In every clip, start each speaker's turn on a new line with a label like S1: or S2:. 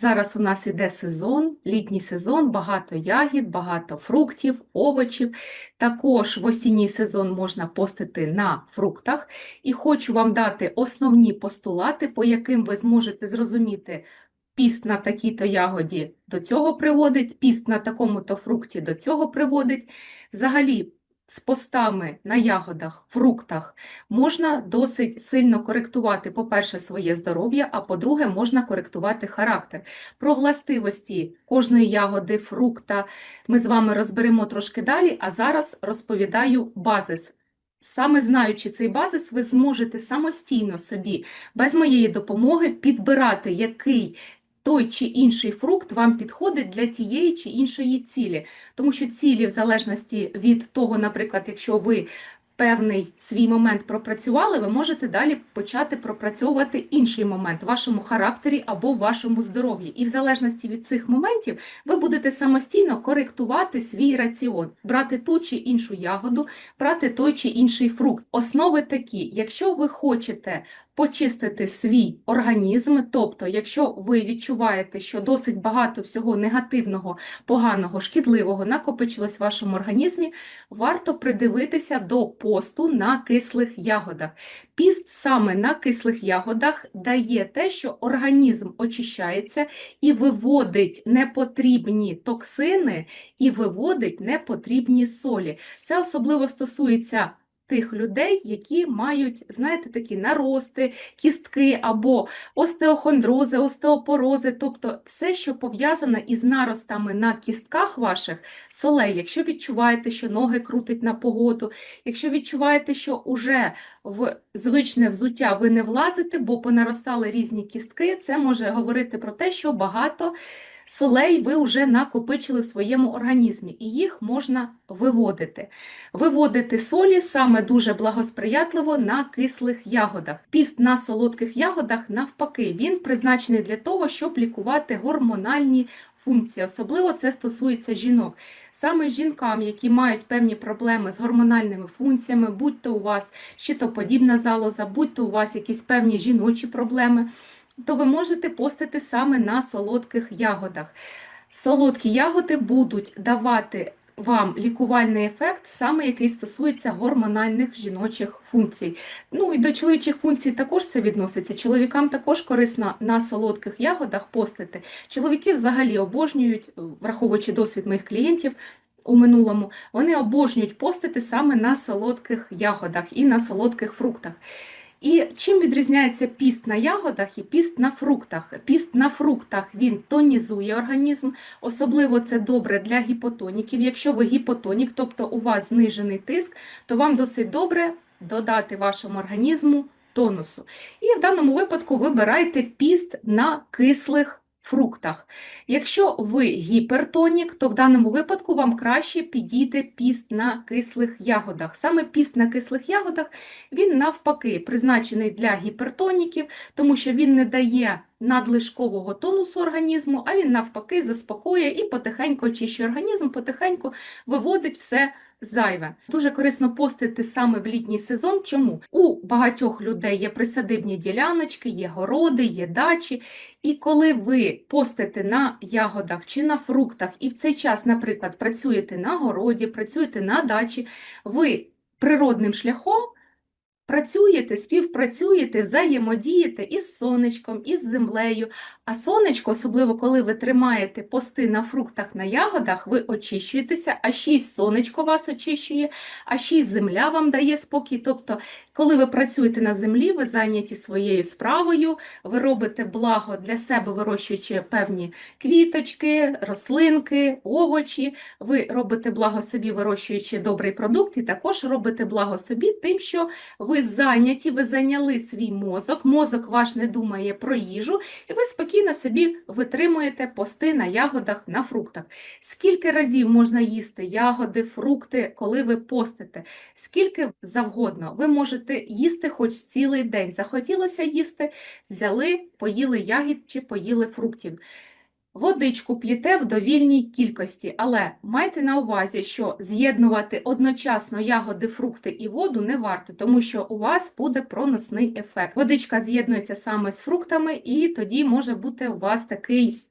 S1: Зараз у нас іде сезон, літній сезон, багато ягід, багато фруктів, овочів. Також в осінній сезон можна постити на фруктах. І хочу вам дати основні постулати, по яким ви зможете зрозуміти, піст на такій-то ягоді до цього приводить, піст на такому-то фрукті до цього приводить. Взагалі, з постами на ягодах, фруктах можна досить сильно коректувати, по-перше, своє здоров'я, а по-друге, можна коректувати характер. Про властивості кожної ягоди, фрукта ми з вами розберемо трошки далі, а зараз розповідаю базис. Саме знаючи цей базис, ви зможете самостійно собі, без моєї допомоги, підбирати, який той чи інший фрукт вам підходить для тієї чи іншої цілі. Тому що цілі, в залежності від того, наприклад, якщо ви певний свій момент пропрацювали, ви можете далі почати пропрацьовувати інший момент в вашому характері або в вашому здоров'ї. І в залежності від цих моментів ви будете самостійно коректувати свій раціон, брати ту чи іншу ягоду, брати той чи інший фрукт. Основи такі, якщо ви хочете почистити свій організм, тобто, якщо ви відчуваєте, що досить багато всього негативного, поганого, шкідливого накопичилось в вашому організмі, варто придивитися до посту на кислих ягодах. Піст саме на кислих ягодах дає те, що організм очищається і виводить непотрібні токсини, і виводить непотрібні солі. Це особливо стосується тих людей, які мають, знаєте, такі нарости, кістки або остеохондрози, остеопорози, тобто все, що пов'язане із наростами на кістках ваших солей, якщо відчуваєте, що ноги крутить на погоду, якщо відчуваєте, що уже в звичне взуття ви не влазите, бо понаростали різні кістки, це може говорити про те, що багато солей ви вже накопичили в своєму організмі, і їх можна виводити. Виводити солі саме дуже благосприятливо на кислих ягодах. Піст на солодких ягодах, навпаки, він призначений для того, щоб лікувати гормональні функції. Особливо це стосується жінок. Саме жінкам, які мають певні проблеми з гормональними функціями, будь-то у вас щитоподібна залоза, будь-то у вас якісь певні жіночі проблеми то ви можете постити саме на солодких ягодах. Солодкі ягоди будуть давати вам лікувальний ефект, саме який стосується гормональних жіночих функцій. Ну і до чоловічих функцій також це відноситься. Чоловікам також корисно на солодких ягодах постити. Чоловіки взагалі обожнюють, враховуючи досвід моїх клієнтів. У минулому вони обожнюють постити саме на солодких ягодах і на солодких фруктах. І чим відрізняється піст на ягодах і піст на фруктах? Піст на фруктах він тонізує організм, особливо це добре для гіпотоніків. Якщо ви гіпотонік, тобто у вас знижений тиск, то вам досить добре додати вашому організму тонусу. І в даному випадку вибирайте піст на кислих фруктах. Якщо ви гіпертонік, то в даному випадку вам краще підійде піст на кислих ягодах. Саме піст на кислих ягодах, він навпаки призначений для гіпертоніків, тому що він не дає надлишкового тонусу організму, а він навпаки заспокоює і потихеньку очищує організм, потихеньку виводить все зайве. Дуже корисно постити саме в літній сезон. Чому? У багатьох людей є присадибні діляночки, є городи, є дачі. І коли ви постите на ягодах чи на фруктах, і в цей час, наприклад, працюєте на городі, працюєте на дачі, ви природним шляхом. Працюєте, співпрацюєте, взаємодієте із сонечком, із землею. А сонечко, особливо коли ви тримаєте пости на фруктах, на ягодах, ви очищуєтеся, а ще й сонечко вас очищує, а ще й земля вам дає спокій. Тобто, коли ви працюєте на землі, ви зайняті своєю справою, ви робите благо для себе, вирощуючи певні квіточки, рослинки, овочі, ви робите благо собі, вирощуючи добрий продукт, і також робите благо собі тим, що ви зайняті, ви зайняли свій мозок, мозок ваш не думає про їжу, і ви спокійно собі витримуєте пости на ягодах, на фруктах. Скільки разів можна їсти ягоди, фрукти, коли ви постите? Скільки завгодно ви можете їсти хоч цілий день. Захотілося їсти, взяли, поїли ягід чи поїли фруктів. Водичку п'єте в довільній кількості, але майте на увазі, що з'єднувати одночасно ягоди, фрукти і воду не варто, тому що у вас буде проносний ефект. Водичка з'єднується саме з фруктами, і тоді може бути у вас такий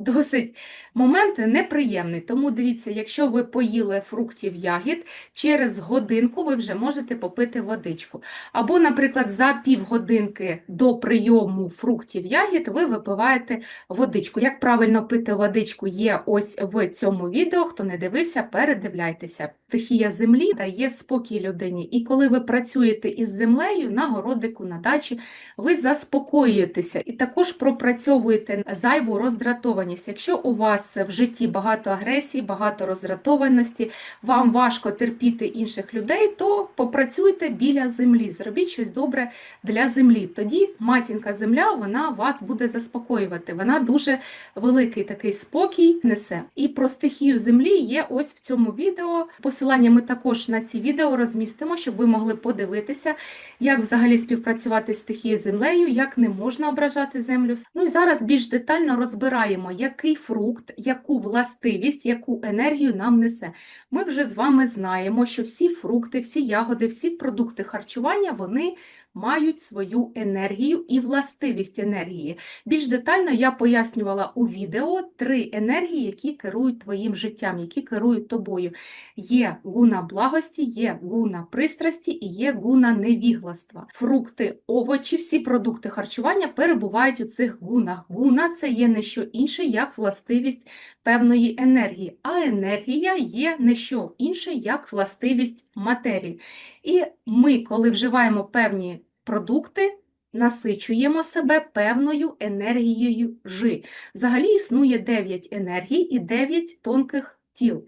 S1: досить момент неприємний. Тому дивіться, якщо ви поїли фруктів ягід, через годинку ви вже можете попити водичку. Або, наприклад, за півгодинки до прийому фруктів ягід ви випиваєте водичку. Як правильно пити водичку є ось в цьому відео. Хто не дивився, передивляйтеся. Стихія землі дає спокій людині. І коли ви працюєте із землею на городику, на дачі, ви заспокоюєтеся і також пропрацьовуєте зайву роздратованість. Якщо у вас в житті багато агресії, багато роздратованості, вам важко терпіти інших людей, то попрацюйте біля землі, зробіть щось добре для землі. Тоді матінка земля вона вас буде заспокоювати. Вона дуже великий такий спокій несе. І про стихію землі є ось в цьому відео. Посилання ми також на ці відео розмістимо, щоб ви могли подивитися, як взагалі співпрацювати з стихією землею, як не можна ображати землю. Ну і зараз більш детально розбираємо, який фрукт, яку властивість, яку енергію нам несе. Ми вже з вами знаємо, що всі фрукти, всі ягоди, всі продукти харчування вони мають свою енергію і властивість енергії. Більш детально я пояснювала у відео три енергії, які керують твоїм життям, які керують тобою. Є гуна благості, є гуна пристрасті і є гуна невігластва. Фрукти, овочі, всі продукти харчування перебувають у цих гунах. Гуна це є не що інше, як властивість певної енергії, а енергія є не що інше, як властивість матерії. І ми, коли вживаємо певні продукти, насичуємо себе певною енергією жи. Взагалі існує 9 енергій і 9 тонких тіл.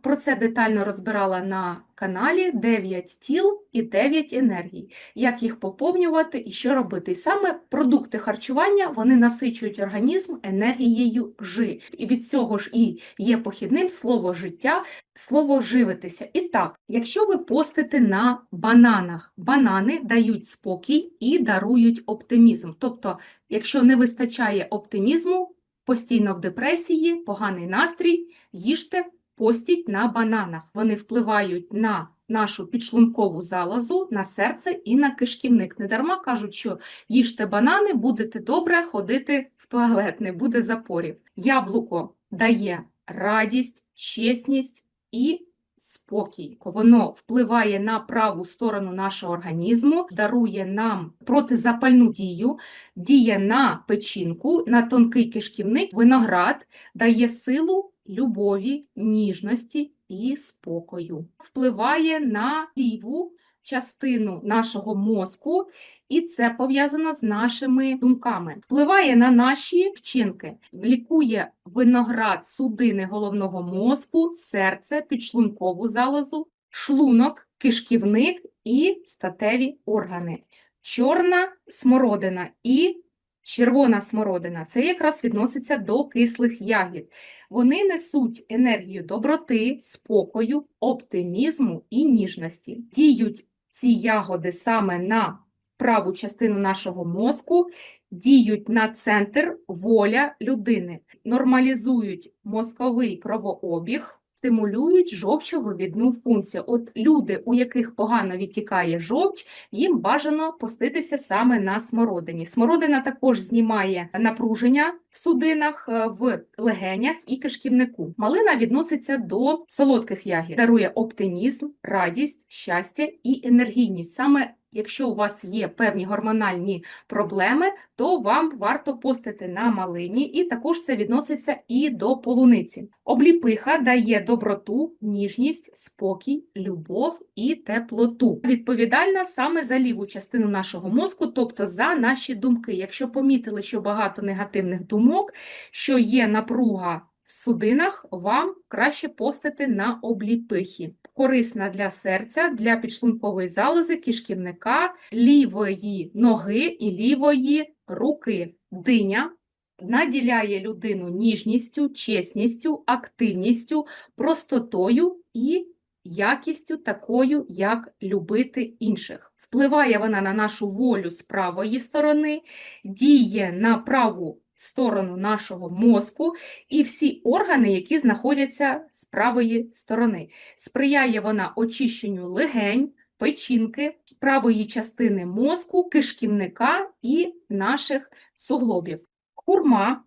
S1: Про це детально розбирала на каналі 9 тіл і 9 енергій, як їх поповнювати і що робити. І саме продукти харчування вони насичують організм енергією жи. І від цього ж і є похідним слово життя, слово живитися. І так, якщо ви постите на бананах, банани дають спокій і дарують оптимізм. Тобто, якщо не вистачає оптимізму, постійно в депресії, поганий настрій, їжте постіть на бананах. Вони впливають на нашу підшлункову залозу, на серце і на кишківник. Недарма кажуть, що їжте банани, будете добре ходити в туалет, не буде запорів. Яблуко дає радість, чесність і спокій. Воно впливає на праву сторону нашого організму, дарує нам протизапальну дію, діє на печінку, на тонкий кишківник, виноград дає силу любові, ніжності і спокою. Впливає на ліву частину нашого мозку, і це пов'язано з нашими думками. Впливає на наші вчинки, лікує виноград судини головного мозку, серце, підшлункову залозу, шлунок, кишківник і статеві органи. Чорна смородина і червона смородина це якраз відноситься до кислих ягід. Вони несуть енергію доброти, спокою, оптимізму і ніжності. Діють ці ягоди саме на праву частину нашого мозку, діють на центр воля людини, нормалізують мозковий кровообіг, стимулюють жовчовивідну функцію. От люди, у яких погано відтікає жовч, їм бажано поститися саме на смородині. Смородина також знімає напруження в судинах, е, в легенях і кишківнику. Малина відноситься до солодких ягід, дарує оптимізм, радість, щастя і енергійність. Саме Якщо у вас є певні гормональні проблеми, то вам варто постити на малині, і також це відноситься і до полуниці. Обліпиха дає доброту, ніжність, спокій, любов і теплоту. Відповідальна саме за ліву частину нашого мозку, тобто за наші думки. Якщо помітили, що багато негативних думок, що є напруга судинах, вам краще постити на обліпихи корисна для серця, для підшлункової залози, кишківника, лівої ноги і лівої руки. Диня наділяє людину ніжністю, чесністю, активністю, простотою і якістю такою, як любити інших. Впливає вона на нашу волю з правої сторони, діє на праву сторону нашого мозку і всі органи, які знаходяться з правої сторони. Сприяє вона очищенню легень, печінки, правої частини мозку, кишківника і наших суглобів. Хурма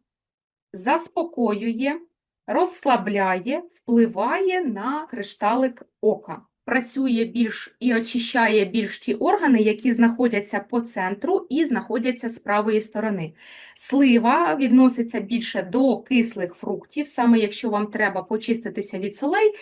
S1: заспокоює, розслабляє, впливає на кришталик ока. Працює більш і очищає більш ті органи, які знаходяться по центру і знаходяться з правої сторони. Слива відноситься більше до кислих фруктів, саме якщо вам треба почиститися від солей,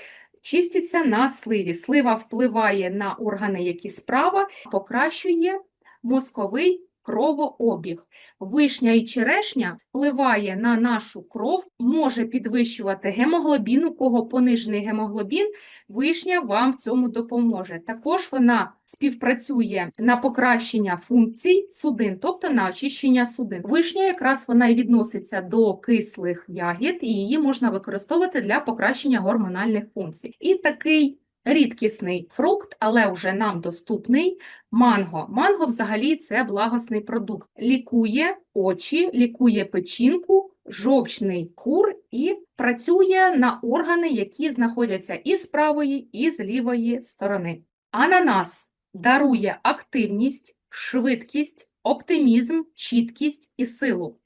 S1: чиститься на сливі. Слива впливає на органи, які справа, покращує мозковий кровообіг. Вишня і черешня впливає на нашу кров, може підвищувати гемоглобін, у кого понижений гемоглобін, вишня вам в цьому допоможе. Також вона співпрацює на покращення функцій судин, тобто на очищення судин. Вишня якраз вона і відноситься до кислих ягід, і її можна використовувати для покращення гормональних функцій. І такий рідкісний фрукт, але вже нам доступний манго. Манго взагалі це благосний продукт. Лікує очі, лікує печінку, жовчний кур і працює на органи, які знаходяться і з правої, і з лівої сторони. Ананас дарує активність, швидкість, оптимізм, чіткість і силу.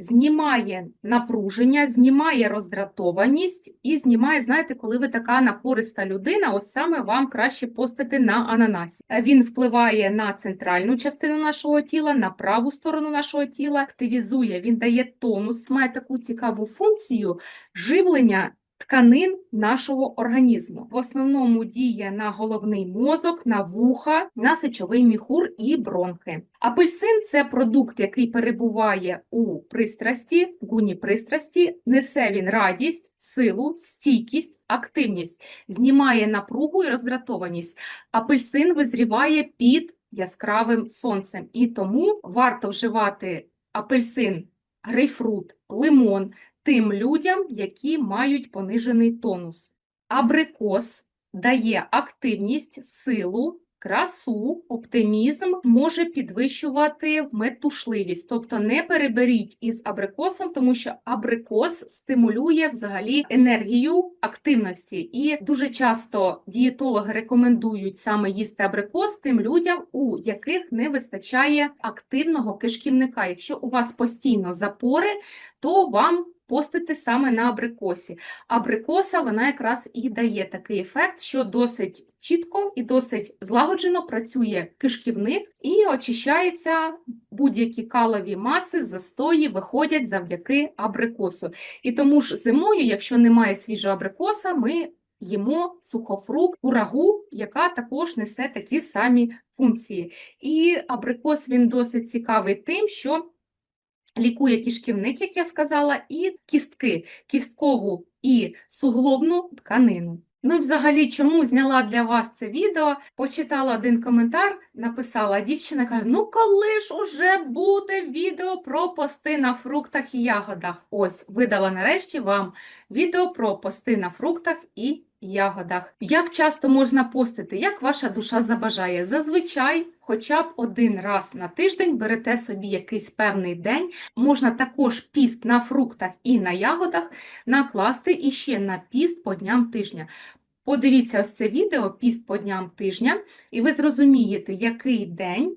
S1: Знімає напруження, знімає роздратованість і знімає, знаєте, коли ви така напориста людина, ось саме вам краще постити на ананасі. Він впливає на центральну частину нашого тіла, на праву сторону нашого тіла, активізує, він дає тонус, має таку цікаву функцію живлення тканин нашого організму. В основному діє на головний мозок, на вуха, на сечовий міхур і бронхи. Апельсин це продукт, який перебуває у пристрасті, гуні пристрасті, несе він радість, силу, стійкість, активність, знімає напругу і роздратованість. Апельсин визріває під яскравим сонцем, і тому варто вживати апельсин, грейпфрут, лимон тим людям, які мають понижений тонус. Абрикос дає активність, силу, красу, оптимізм, може підвищувати метушливість. Тобто не переберіть із абрикосом, тому що абрикос стимулює взагалі енергію активності. І дуже часто дієтологи рекомендують саме їсти абрикос тим людям, у яких не вистачає активного кишківника. Якщо у вас постійно запори, то вам постити саме на абрикосі. Абрикоса вона якраз і дає такий ефект, що досить чітко і досить злагоджено працює кишківник і очищається будь-які калові маси, застої виходять завдяки абрикосу. І тому ж зимою, якщо немає свіжого абрикоса, ми їмо сухофрукт, курагу, яка також несе такі самі функції. І абрикос він досить цікавий тим, що лікує кишківник, як я сказала, і кістки, кісткову і суглобну тканину. Ну взагалі, чому зняла для вас це відео? Почитала один коментар, написала дівчина, каже: Ну коли ж уже буде відео про пости на фруктах і ягодах? Ось видала нарешті вам відео про пости на фруктах і ягодах. Як часто можна постити, як ваша душа забажає? Зазвичай, хоча б один раз на тиждень берете собі якийсь певний день. Можна також піст на фруктах і на ягодах накласти і ще на піст по дням тижня. Подивіться ось це відео піст по дням тижня, і ви зрозумієте, який день.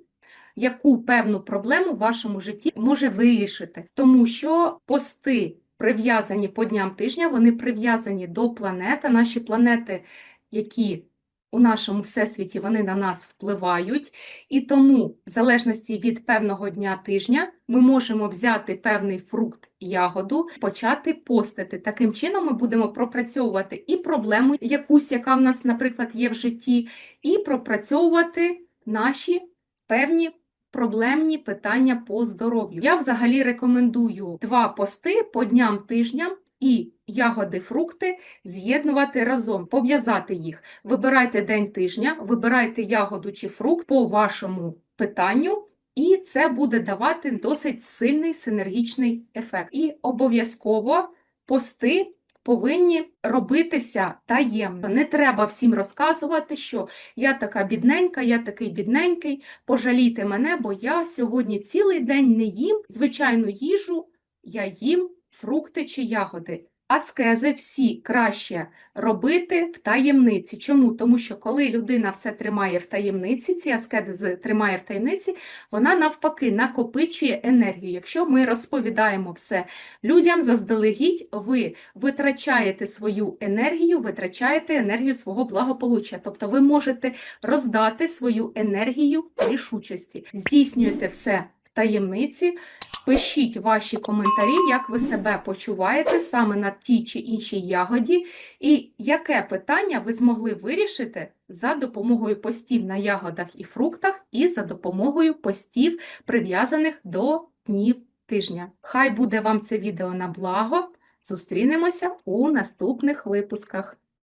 S1: Яку певну проблему в вашому житті може вирішити, тому що пости прив'язані по дням тижня, вони прив'язані до планети. Наші планети, які у нашому всесвіті вони на нас впливають, і тому, в залежності від певного дня тижня, ми можемо взяти певний фрукт, ягоду, почати постити. Таким чином, ми будемо пропрацьовувати і проблему якусь, яка в нас, наприклад, є в житті, і пропрацьовувати наші певні проблемні питання по здоров'ю. Я взагалі рекомендую два пости по дням тижням і ягоди, фрукти з'єднувати разом, пов'язати їх. Вибирайте день тижня, вибирайте ягоду чи фрукт по вашому питанню. І це буде давати досить сильний синергічний ефект. І обов'язково пости повинні робитися таємно. Не треба всім розказувати, що я така бідненька, я такий бідненький, пожалійте мене, бо я сьогодні цілий день не їм звичайну їжу, я їм фрукти чи ягоди. Аскези всі краще робити в таємниці. Чому? Тому що коли людина все тримає в таємниці, ці аскези тримає в таємниці, вона навпаки накопичує енергію. Якщо ми розповідаємо все людям заздалегідь, ви витрачаєте свою енергію, витрачаєте енергію свого благополуччя. Тобто ви можете роздати свою енергію рішучості, здійснюєте все в таємниці. Пишіть ваші коментарі, як ви себе почуваєте саме на тій чи іншій ягоді, і яке питання ви змогли вирішити за допомогою постів на ягодах і фруктах, і за допомогою постів, прив'язаних до днів тижня. Хай буде вам це відео на благо. Зустрінемося у наступних випусках.